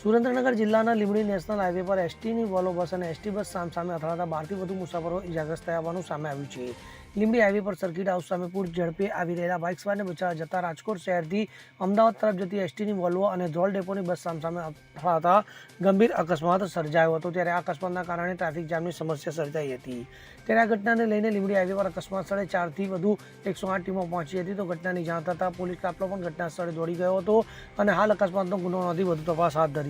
સુરેન્દ્રનગર જિલ્લાના Limbdi national highway પર એસટીની વોલો બસ અને એસટી બસ સામસામે અથડાતા બારથી વધુ મુસાફરો ઇજાગ્રસ્ત થયા હોવાનું સામે આવ્યું છે. લીંબડી હાઈવે પર સર્કિટ હાઉસ સામે પૂર ઝડપે આવી રહેલા બાઇક સવારને બચાવવા જતા રાજકોટ શહેરથી અમદાવાદ તરફ જતી એસટીની વોલ્વો અને ધોલ ડેપોની બસ સામસામે અથડાતા ગંભીર અકસ્માત સર્જાયો હતો. ત્યારે આ અકસ્માતના કારણે ટ્રાફિક જામની સમસ્યા સર્જાઈ હતી. ત્યારે આ ઘટનાને લઈને લીંબડી હાઈવે પર અકસ્માત સ્થળે ચારથી વધુ એકસો આઠ ટીમો પહોંચી હતી. તો ઘટનાની જાણ થતાં પોલીસ કાફલો પણ ઘટના સ્થળે દોડી ગયો હતો અને હાલ અકસ્માતનો ગુનો નોંધી વધુ તપાસ હાથ ધરી